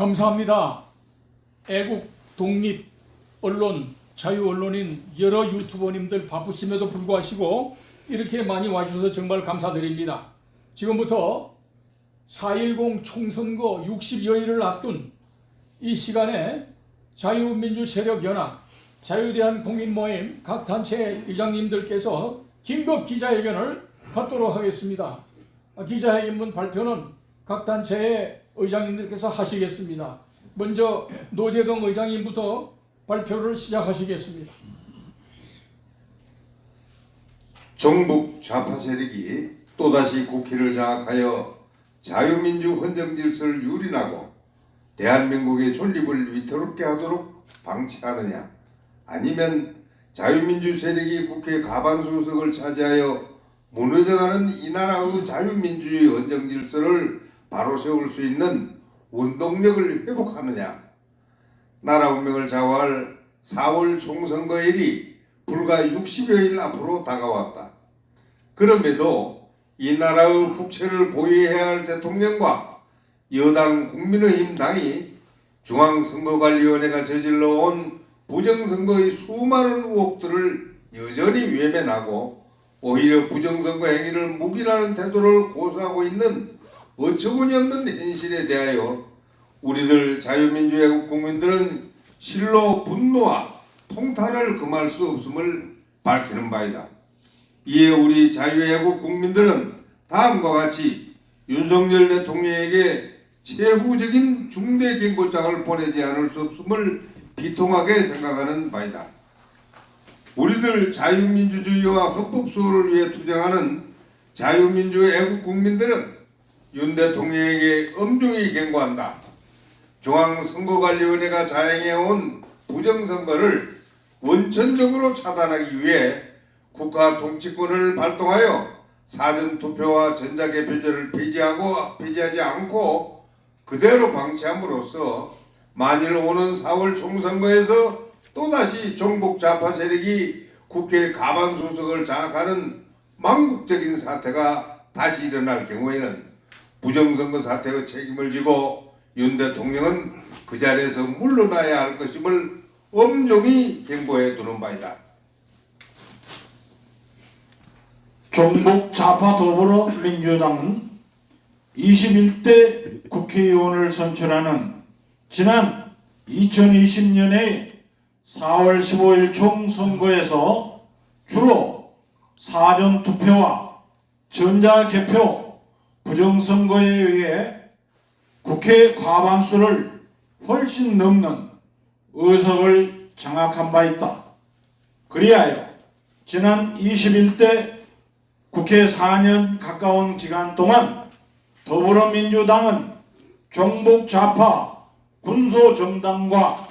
감사합니다. 애국 독립 언론 자유 언론인 여러 유튜버님들 바쁘심에도 불구하시고 이렇게 많이 와주셔서 정말 감사드립니다. 지금부터 4.10 총선거 60여일을 앞둔 이 시간에 자유민주 세력 연합, 자유대한 국민모임 각 단체 의장님들께서 긴급 기자회견을 갖도록 하겠습니다. 아, 기자회견문 발표는 각 단체의 의장님들께서 하시겠습니다. 먼저 노재동 의장님부터 발표를 시작하시겠습니다. 정북 좌파 세력이 또다시 국회를 장악하여 자유민주 헌정 질서를 유린하고 대한민국의 존립을 위태롭게 하도록 방치하느냐 아니면 자유민주 세력이 국회 가반수석을 차지하여 무너져가는 이 나라의 자유민주주의 헌정 질서를 바로 세울 수 있는 원동력을 회복하느냐 나라 운명을 좌우할 4월 총선거일이 불과 60여일 앞으로 다가왔다. 그럼에도 이 나라의 국채를 보유해야 할 대통령과 여당 국민의힘 당이 중앙선거관리위원회가 저질러 온 부정선거의 수많은 의혹들을 여전히 외면하고 오히려 부정선거 행위를 묵인하는 태도를 고수하고 있는 어처구니 없는 현실에 대하여 우리들 자유민주애국 국민들은 실로 분노와 통탄을 금할 수 없음을 밝히는 바이다. 이에 우리 자유애국 국민들은 다음과 같이 윤석열 대통령에게 최후적인 중대 경고장을 보내지 않을 수 없음을 비통하게 생각하는 바이다. 우리들 자유민주주의와 헌법 수호를 위해 투쟁하는 자유민주 애국 국민들은 윤 대통령에게 엄중히 경고한다. 중앙선거관리위원회가 자행해온 부정선거를 원천적으로 차단하기 위해 국가 통치권을 발동하여 사전투표와 전자개표제를 폐지하고 폐지하지 않고 그대로 방치함으로써 만일 오는 4월 총선거에서 또다시 종북 좌파 세력이 국회 가반수석을 장악하는 망국적인 사태가 다시 일어날 경우에는 부정선거 사태의 책임을 지고 윤 대통령은 그 자리에서 물러나야 할 것임을 엄중히 경고해 두는 바이다. 종북 좌파 더불어민주당은 21대 국회의원을 선출하는 지난 2020년의 4월 15일 총선거에서 주로 사전투표와 전자개표 부정선거에 의해 국회 과반수를 훨씬 넘는 의석을 장악한 바 있다. 그리하여 지난 21대 국회 4년 가까운 기간 동안 더불어민주당은 종북 좌파 군소 정당과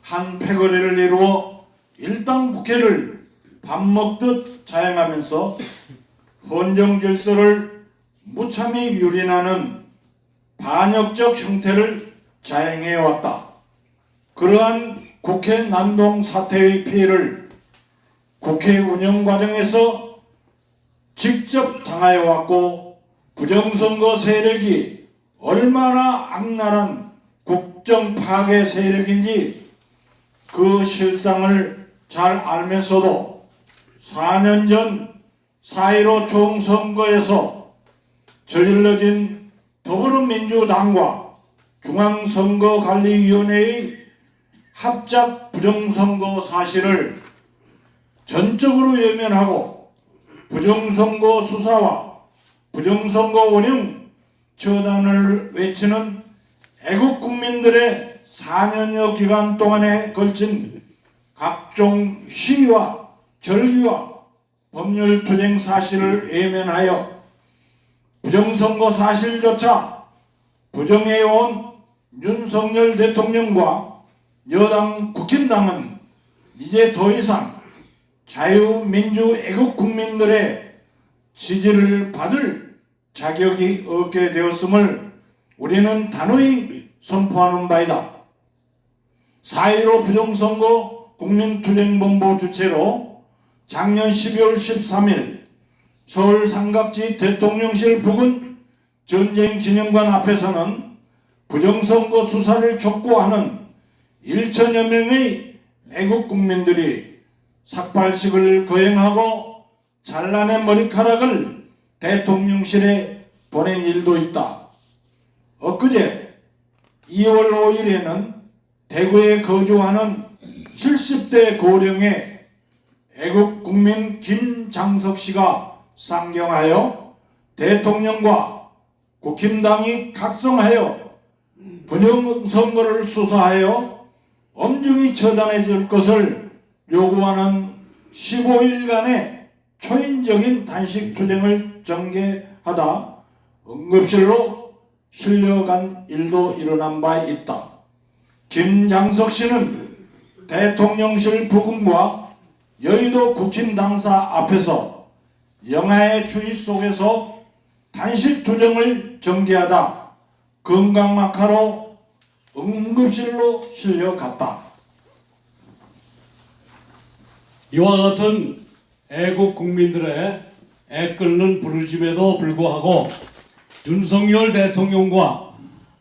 한 패거리를 이루어 일당 국회를 밥 먹듯 자행하면서 헌정 질서를 무참히 유린하는 반역적 형태를 자행해 왔다. 그러한 국회 난동 사태의 피해를 국회 운영 과정에서 직접 당하여 왔고 부정선거 세력이 얼마나 악랄한 국정 파괴 세력인지 그 실상을 잘 알면서도 4년 전4.15 총선거에서 저질러진 더불어민주당과 중앙선거관리위원회의 합작 부정선거 사실을 전적으로 외면하고 부정선거 수사와 부정선거 운영 처단을 외치는 애국 국민들의 4년여 기간 동안에 걸친 각종 시위와 절기와 법률 투쟁 사실을 외면하여 부정선거 사실조차 부정해온 윤석열 대통령과 여당 국힘당은 이제 더 이상 자유민주 애국 국민들의 지지를 받을 자격이 없게 되었음을 우리는 단호히 선포하는 바이다. 4.15 부정선거 국민투쟁본부 주최로 작년 12월 13일 서울 삼각지 대통령실 부근 전쟁기념관 앞에서는 부정선거 수사를 촉구하는 1천여 명의 애국 국민들이 삭발식을 거행하고 찬란의 머리카락을 대통령실에 보낸 일도 있다. 엊그제 2월 5일에는 대구에 거주하는 70대 고령의 애국 국민 김장석 씨가 상경하여 대통령과 국힘당이 각성하여 부정선거를 수사하여 엄중히 처단해 줄 것을 요구하는 15일간의 초인적인 단식 투쟁을 전개하다 응급실로 실려간 일도 일어난 바 있다. 김장석 씨는 대통령실 부근과 여의도 국힘 당사 앞에서 영하의 추위 속에서 단식 투쟁을 전개하다 건강 막하로 응급실로 실려갔다. 이와 같은 애국 국민들의 애끓는 부르짐에도 불구하고 윤석열 대통령과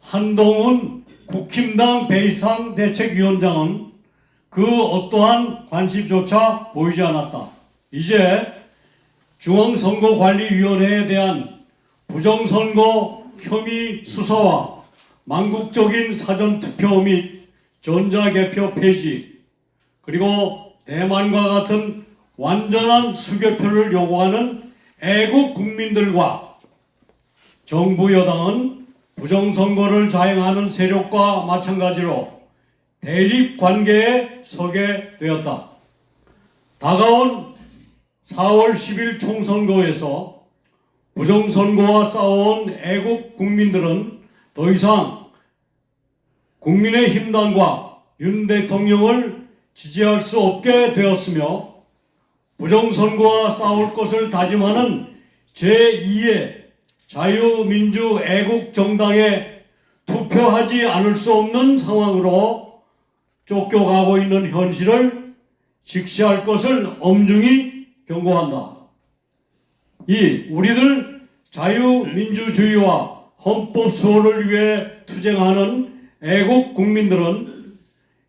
한동훈 국힘당 배이상 대책위원장은 그 어떠한 관심조차 보이지 않았다. 이제 중앙선거관리위원회에 대한 부정선거 혐의 수사와 망국적인 사전투표 및 전자개표 폐지 그리고 대만과 같은 완전한 수개표를 요구하는 애국 국민들과 정부 여당은 부정선거를 자행하는 세력과 마찬가지로 대립 관계에 서게 되었다. 다가온 4월 10일 총선거에서 부정선거와 싸워온 애국 국민들은 더 이상 국민의힘당과 윤 대통령을 지지할 수 없게 되었으며 부정선거와 싸울 것을 다짐하는 제2의 자유민주 애국 정당에 투표하지 않을 수 없는 상황으로 쫓겨가고 있는 현실을 직시할 것을 엄중히 경고한다. 이 우리들 자유민주주의와 헌법 수호를 위해 투쟁하는 애국 국민들은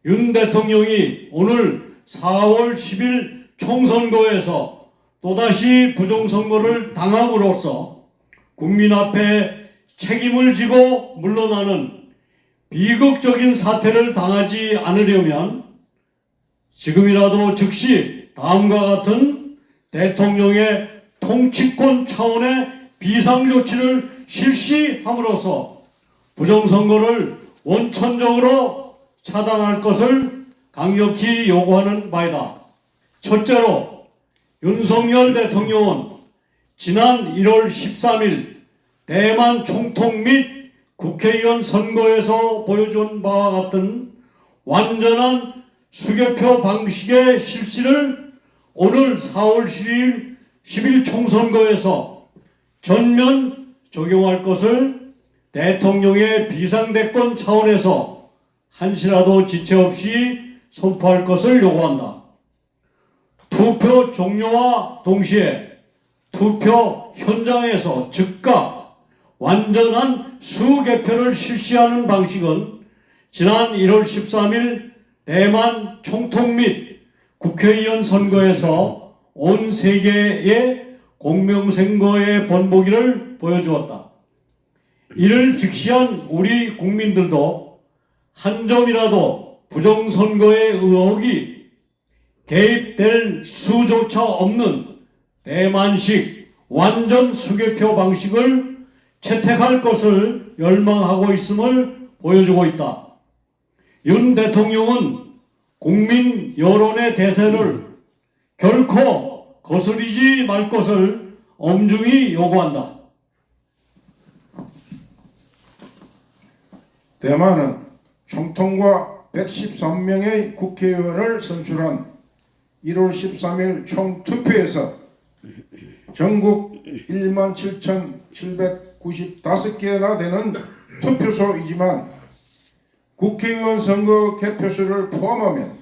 윤 대통령이 오늘 4월 10일 총선거에서 또다시 부정선거를 당함으로써 국민 앞에 책임을 지고 물러나는 비극적인 사태를 당하지 않으려면 지금이라도 즉시 다음과 같은 대통령의 통치권 차원의 비상조치를 실시함으로써 부정선거를 원천적으로 차단할 것을 강력히 요구하는 바이다. 첫째로 윤석열 대통령은 지난 1월 13일 대만 총통 및 국회의원 선거에서 보여준 바와 같은 완전한 수개표 방식의 실시를 오늘 4월 12일 10일 총선거에서 전면 적용할 것을 대통령의 비상대권 차원에서 한시라도 지체 없이 선포할 것을 요구한다. 투표 종료와 동시에 투표 현장에서 즉각 완전한 수개표를 실시하는 방식은 지난 1월 13일 대만 총통 및 국회의원 선거에서 온 세계의 공명선거의 본보기를 보여주었다. 이를 직시한 우리 국민들도 한 점이라도 부정선거의 의혹이 개입될 수조차 없는 대만식 완전 수개표 방식을 채택할 것을 열망하고 있음을 보여주고 있다. 윤 대통령은 국민 여론의 대세를 결코 거스리지 말 것을 엄중히 요구한다. 대만은 총통과 113명의 국회의원을 선출한 1월 13일 총투표에서 전국 17,795개나 되는 투표소이지만 국회의원 선거 개표수를 포함하면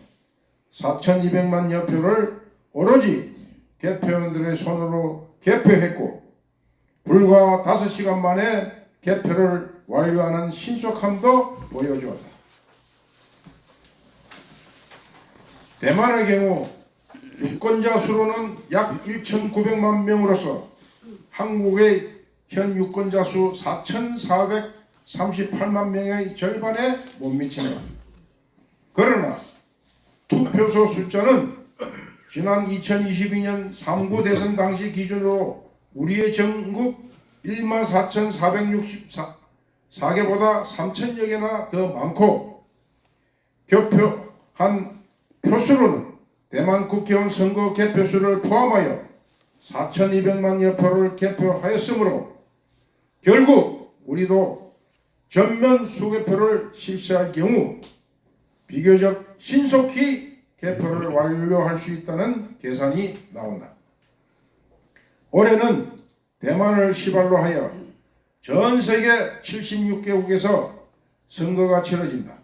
4,200만여 표를 오로지 개표원들의 손으로 개표했고 불과 5시간 만에 개표를 완료하는 신속함도 보여주었다. 대만의 경우 유권자 수로는 약 1,900만 명으로서 한국의 현 유권자 수 4,438만 명의 절반에 못 미치네요. 그러나 투표소 숫자는 지난 2022년 3구 대선 당시 기준으로 우리의 전국 1만 4,464개보다 3천여 개나 더 많고 교표한 표수로는 대만 국회의원 선거 개표수를 포함하여 4,200만여 표를 개표하였으므로 결국 우리도 전면 수개표를 실시할 경우 비교적 신속히 개표를 완료할 수 있다는 계산이 나온다. 올해는 대만을 시발로 하여 전 세계 76개국에서 선거가 치러진다.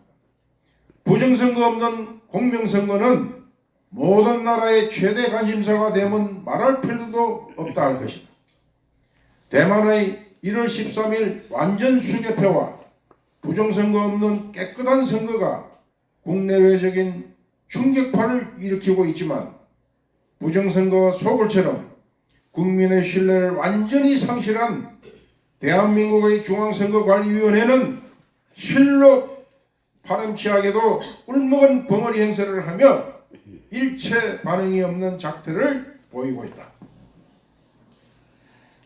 부정선거 없는 공명선거는 모든 나라의 최대 관심사가 되면 말할 필요도 없다 할 것이다. 대만의 1월 13일 완전 수개표와 부정선거 없는 깨끗한 선거가 국내외적인 충격파를 일으키고 있지만 부정선거 소굴처럼 국민의 신뢰를 완전히 상실한 대한민국의 중앙선거관리위원회는 실로 파렴치하게도 꿀먹은 벙어리 행세를 하며 일체 반응이 없는 작태를 보이고 있다.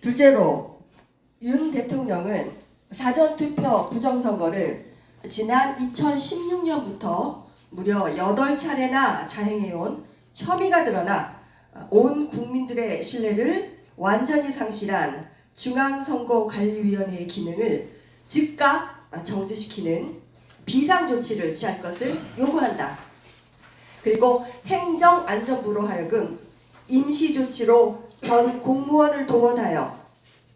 둘째로 윤 대통령은 사전 투표 부정선거를 지난 2016년부터 무려 8차례나 자행해온 혐의가 드러나 온 국민들의 신뢰를 완전히 상실한 중앙선거관리위원회의 기능을 즉각 정지시키는 비상조치를 취할 것을 요구한다. 그리고 행정안전부로 하여금 임시조치로 전 공무원을 동원하여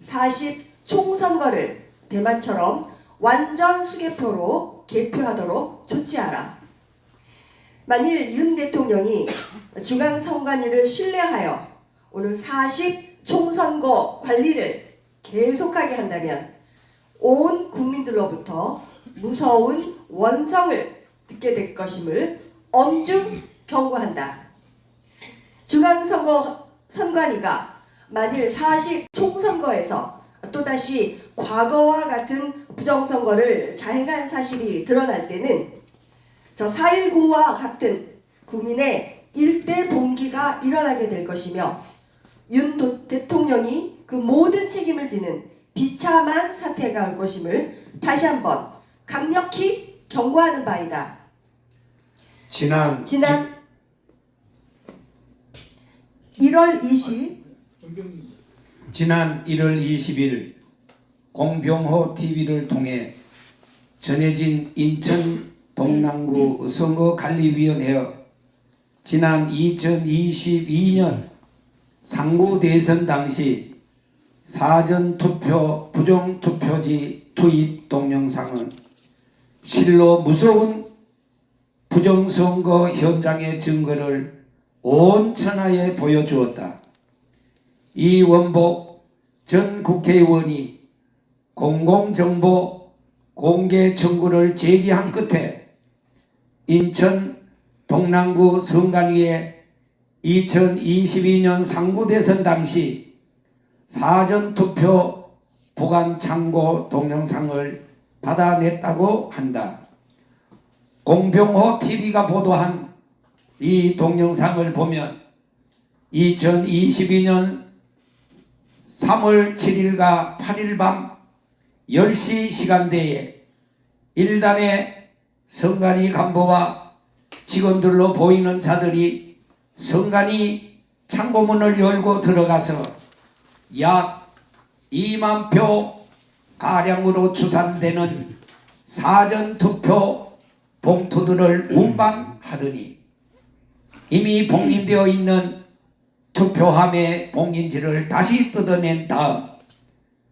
40 총선거를 대만처럼 완전 수개표로 개표하도록 조치하라. 만일 윤 대통령이 중앙선관위를 신뢰하여 오늘 40 총선거 관리를 계속하게 한다면 온 국민들로부터 무서운 원성을 듣게 될 것임을 엄중 경고한다. 중앙선거 선관위가 만일 40 총선거에서 또다시 과거와 같은 부정선거를 자행한 사실이 드러날 때는 저 4.19와 같은 국민의 일대 봉기가 일어나게 될 것이며 윤 도- 대통령이 그 모든 책임을 지는 비참한 사태가 올 것임을 다시 한번 강력히 경고하는 바이다. 지난 지난 1월 20일 지난 1월 20일 공병호 TV를 통해 전해진 인천 동남구 선거관리위원회 지난 2022년 상구 대선 당시 사전투표 부정투표지 투입 동영상은 실로 무서운 부정선거 현장의 증거를 온 천하에 보여주었다. 이 원복 전 국회의원이 공공정보 공개 청구를 제기한 끝에 인천 동남구 성관위에 2022년 상구대선 당시 사전투표 보관 창고 동영상을 받아냈다고 한다. 공병호 TV가 보도한 이 동영상을 보면 2022년 3월 7일과 8일 밤 10시 시간대에 일단의 성관이 간부와 직원들로 보이는 자들이 성관이 창고문을 열고 들어가서 약 2만 표 가량으로 추산되는 사전투표 봉투들을 운반하더니 이미 봉인되어 있는 투표함의 봉인지를 다시 뜯어낸 다음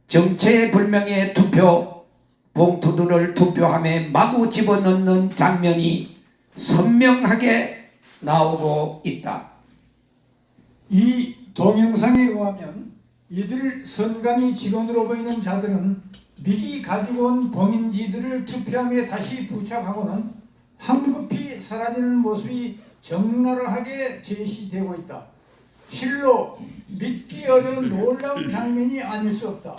정체불명의 투표 봉투들을 투표함에 마구 집어넣는 장면이 선명하게 나오고 있다. 이 동영상에 의하면 이들 선관위 직원으로 보이는 자들은 미리 가지고 온 봉인지들을 투표함에 다시 부착하고는 황급히 사라지는 모습이 적나라하게 제시되고 있다. 실로 믿기 어려운 놀라운 장면이 아닐 수 없다.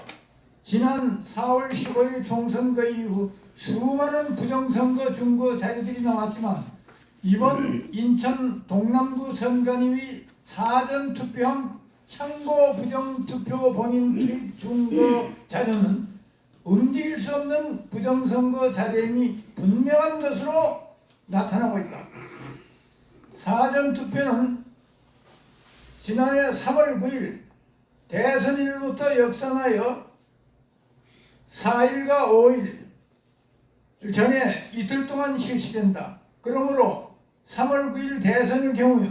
지난 4월 15일 총선거 이후 수많은 부정선거 증거 자료들이 나왔지만 이번 인천 동남구 선관위 사전 투표함 참고 부정 투표 본인 투입 증거 자료는 움직일 수 없는 부정선거 자료임이 분명한 것으로 나타나고 있다. 사전 투표는 지난해 3월 9일 대선일부터 역산하여 4일과 5일 전에 이틀 동안 실시된다. 그러므로 3월 9일 대선의 경우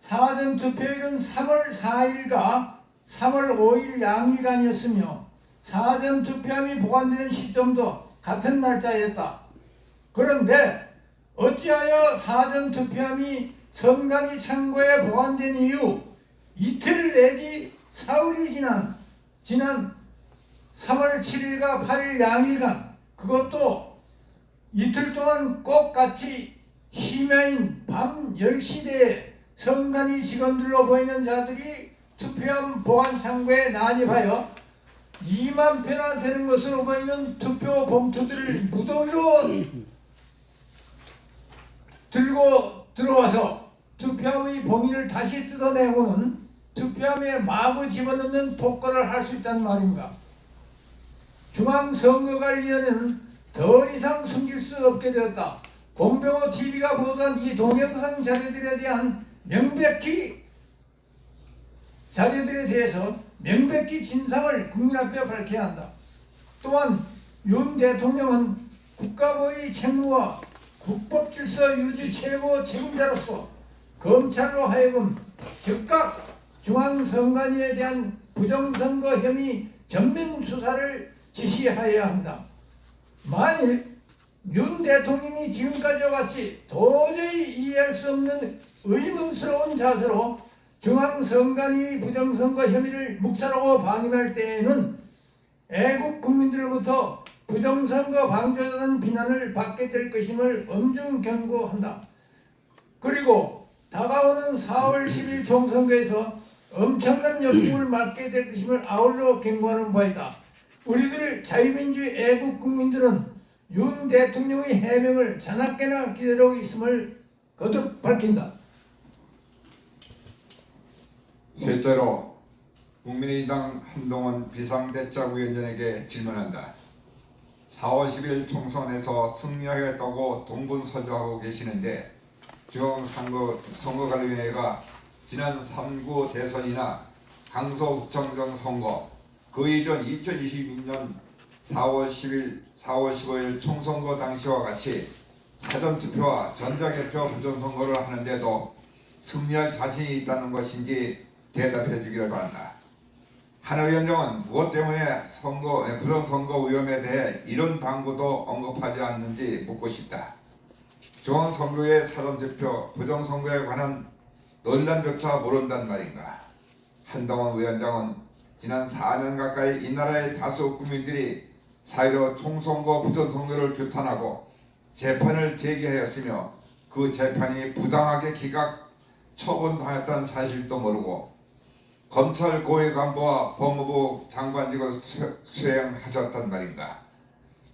사전 투표일은 3월 4일과 3월 5일 양일간이었으며 사전 투표함이 보관되는 시점도 같은 날짜였다. 그런데 어찌하여 사전 투표함이 선관위 창고에 보관된 이후 이틀 내지 사흘이 지난 지난 3월 7일과 8일 양일간 그것도 이틀 동안 꼭 같이 심야인 밤 10시대에 선관위 직원들로 보이는 자들이 투표함 보관 창고에 난입하여 2만 표나 되는 것으로 보이는 투표 봉투들을 무더기로 들고 들어와서 투표함의 봉인을 다시 뜯어내고는 투표함에 마구 집어넣는 폭거를 할수 있다는 말입니다. 중앙선거관리위원회는 더 이상 숨길 수 없게 되었다. 공병호 TV가 보도한 이 동영상 자료들에 대한 명백히 자료들에 대해서 명백히 진상을 국민 앞에 밝혀야 한다. 또한 윤 대통령은 국가보위 책무와 국법질서 유지 최고 책임자로서 검찰로 하여금 즉각 중앙선관위에 대한 부정선거 혐의 전면 수사를 지시하여야 합니다. 만일 윤 대통령이 지금까지와 같이 도저히 이해할 수 없는 의문스러운 자세로 중앙선관위 부정선거 혐의를 묵살하고 방임할 때에는 애국 국민들로부터 부정선거 방조자는 비난을 받게 될 것임을 엄중 경고한다. 그리고 다가오는 4월 10일 총선거에서 엄청난 역풍을 맞게 될 것임을 아울러 경고하는 바이다. 우리들 자유민주 애국 국민들은 윤 대통령의 해명을 자나깨나 기다리고 있음을 거듭 밝힌다. 셋째로 국민의당 한동훈 비상대책위원장에게 질문한다. 4월 10일 총선에서 승리하겠다고 동분서주하고 계시는데 중앙선거 선거관리위원회가 지난 3구 대선이나 강서구청장 선거 그 이전 2022년 4월 10일, 4월 15일 총선거 당시와 같이 사전투표와 전자개표 부정선거를 하는데도 승리할 자신이 있다는 것인지 대답해 주기를 바란다. 한 위원장은 무엇 때문에 선거, 예, 부정선거 위험에 대해 이런 방구도 언급하지 않는지 묻고 싶다. 중앙선거의 사전투표, 부정선거에 관한 논란조차 모른단 말인가. 한동훈 위원장은 지난 4년 가까이 이 나라의 다수 국민들이 사이로 총선거 부정선거를 규탄하고 재판을 제기하였으며 그 재판이 부당하게 기각 처분당했다는 사실도 모르고 검찰 고위 간부와 법무부 장관직을 수- 수행하셨단 말인가.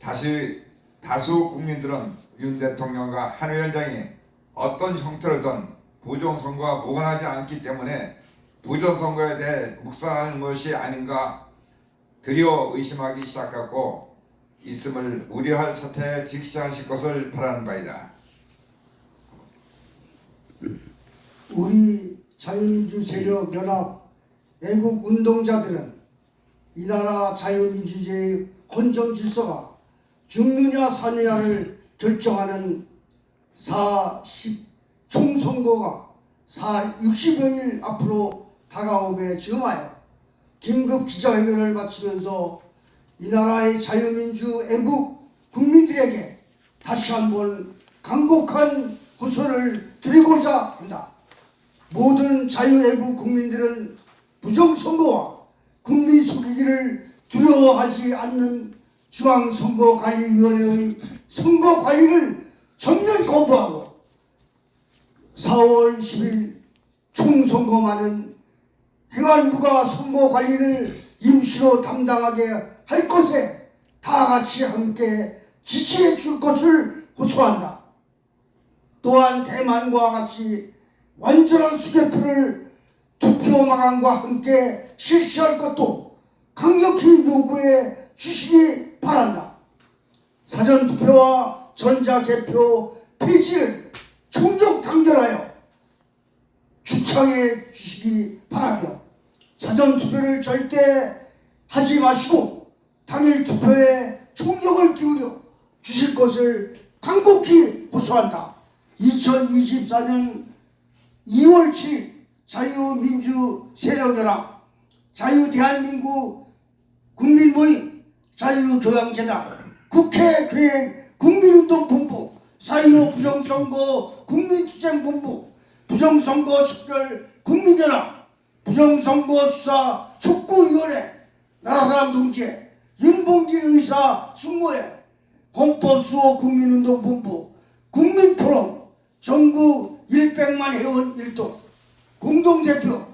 다시 다수 국민들은 윤 대통령과 한 위원장이 어떤 형태로든 부정선거와 무관하지 않기 때문에 부정선거에 대해 묵살하는 것이 아닌가 드디어 의심하기 시작했고 있음을 우려할 사태에 직시하실 것을 바라는 바이다. 우리 자유민주 세력 연합 애국 운동자들은 이 나라 자유민주주의의 헌정 질서가 죽느냐 사느냐를 결정하는 4, 10 총선거가 4, 60여일 앞으로 다가옴에 즈음하여 긴급 기자회견을 마치면서 이 나라의 자유민주 애국 국민들에게 다시 한번 강곡한 호소를 드리고자 합니다. 모든 자유애국 국민들은 부정선거와 국민 속이기를 두려워하지 않는 중앙선거관리위원회의 선거 관리를 전면 거부하고 4월 10일 총선거만은 행안부가 선거 관리를 임시로 담당하게 할 것에 다 같이 함께 지지해 줄 것을 호소한다. 또한 대만과 같이 완전한 수개표를 투표 마감과 함께 실시할 것도 강력히 요구해 주시기 바란다. 사전 투표와 전자 개표 폐지를 총력 단결하여 주창해 주시기 바라며 사전 투표를 절대 하지 마시고 당일 투표에 총력을 기울여 주실 것을 간곡히 호소한다. 2024년 2월 7일 자유민주 세력연합 자유대한민국 국민모임 자유교양재단 국회계획 국민운동본부 사이로 부정선거 국민투쟁본부 부정선거 척결 국민연합 부정선거 수사 촉구위원회 나라사람 동지회 윤봉길 의사 숙모회 공법수호 국민운동본부 국민포럼 전국 100만 회원 일동 공동대표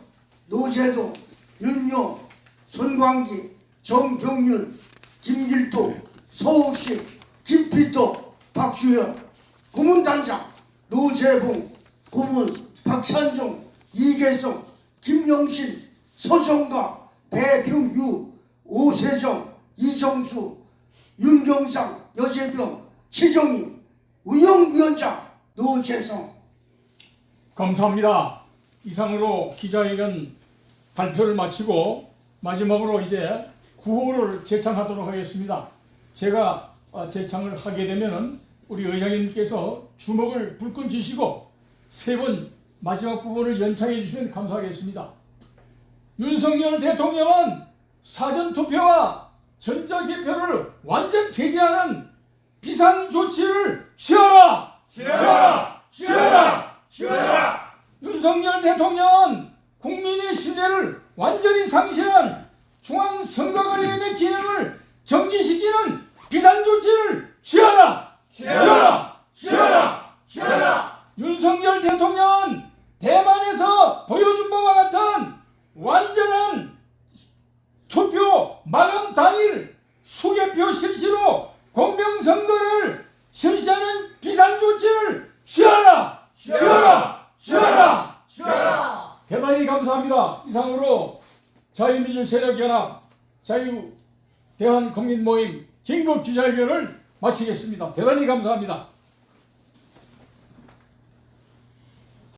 노재도 윤용 손광기 정병윤 김길도 서우식 김필도 박주현 고문단장 노재봉 고문 박찬종 이계성 김영신 서정가 배병유 오세정 이정수 윤경상 여재병 최정희 운영위원장 노재성 감사합니다. 이상으로 기자회견 발표를 마치고 마지막으로 이제 구호를 제창하도록 하겠습니다. 제가 어, 제창을 하게 되면은 우리 의장님께서 주먹을 불끈 쥐시고 세 번 마지막 부분을 연창해 주시면 감사하겠습니다. 윤석열 대통령은 사전 투표와 전자 개표를 완전 폐지하는 비상 조치를 취하라! 취하라! 취하라! 취하라! 윤석열 대통령은 국민의 신뢰를 완전히 상실한 중앙선거관리위원회 기능을 정지시키는 비상조치를 취하라! 취하라! 취하라! 취하라! 윤석열 대통령은 대만에서 보여준 바와 같은 완전한 투표 마감 당일 수개표 실시로 공명선거를 실시하는 비상 조치를 취하라! 취하라! 취하라! 취하라! 대단히 감사합니다. 이상으로 자유민주 세력연합 자유 대한국민모임 긴급 기자회견을 마치겠습니다. 대단히 감사합니다.